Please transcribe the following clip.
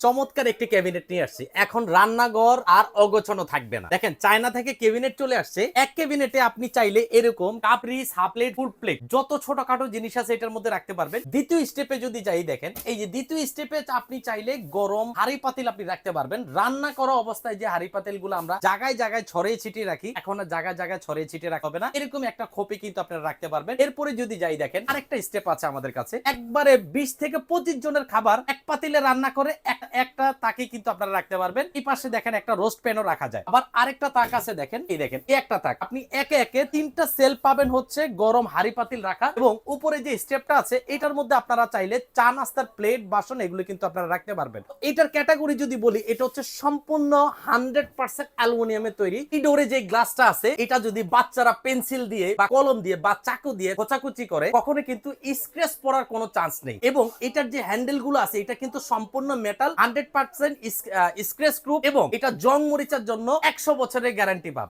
চমৎকার একটি ক্যাবিনেট নিয়ে আসছি। এখন রান্নাঘর আর অগোছানো থাকবে না। দেখেন, চায়না থেকে ক্যাবিনেট চলে আসছে। এক ক্যাবিনেটে আপনি চাইলে এরকম কাপড়ি, সাপ্লেট, ফুড প্লেট, যত ছোটখাটো জিনিস আছে এটার মধ্যে রাখতে পারবেন। দ্বিতীয় স্টেপে যদি যাই দেখেন, এই যে দ্বিতীয় স্টেপে আপনি চাইলে গরম হাড়ি পাতিল আপনি রাখতে পারবেন। রান্না করা অবস্থায় যে হাড়ি পাতিলগুলো আমরা জায়গায় জায়গায় ছড়িয়ে ছিটিয়ে রাখি, এখন আর জায়গায় জায়গায় ছড়িয়ে ছিটিয়ে রাখা হবে না। এরকম একটা খোপে কিন্তু আপনারা রাখতে পারবেন। এরপরে যদি যাই দেখেন, আরেকটা স্টেপ আছে আমাদের কাছে। একবারে বিশ থেকে পঁচিশ জনের খাবার এক পাতিলে রান্না করে এক- একটা তাকে কিন্তু আপনারা রাখতে পারবেন। এই পাশে দেখেন একটা রোস্ট প্যানও রাখা যায়। আবার আরেকটা তাক আছে দেখেন। এই দেখেন, এই একটা তাক। আপনি একে একে তিনটা সেল পাবেন হচ্ছে গরম হাড়ি পাতিল রাখা এবং উপরে যে স্টেপটা আছে, এটার মধ্যে আপনারা চাইলে চা নাস্তার প্লেট বাসন এগুলো কিন্তু আপনারা রাখতে পারবেন। এটার ক্যাটাগরি যদি বলি, এটা হচ্ছে সম্পূর্ণ হান্ড্রেড পার্সেন্ট অ্যালুমিনিয়ামের তৈরি। এই ডোরে যে গ্লাসটা আছে, এটা যদি বাচ্চারা পেন্সিল দিয়ে বা কলম দিয়ে বা চাকু দিয়ে কোচাকুচি করে, কখনো কিন্তু স্ক্র্যাচ পড়ার কোনো চান্স নেই। এবং এটার যে হ্যান্ডেলগুলো আছে, এটা কিন্তু সম্পূর্ণ metal hundred percent scratch proof এবং এটা জং মরিচার জন্য একশো বছরের গ্যারান্টি পাবে।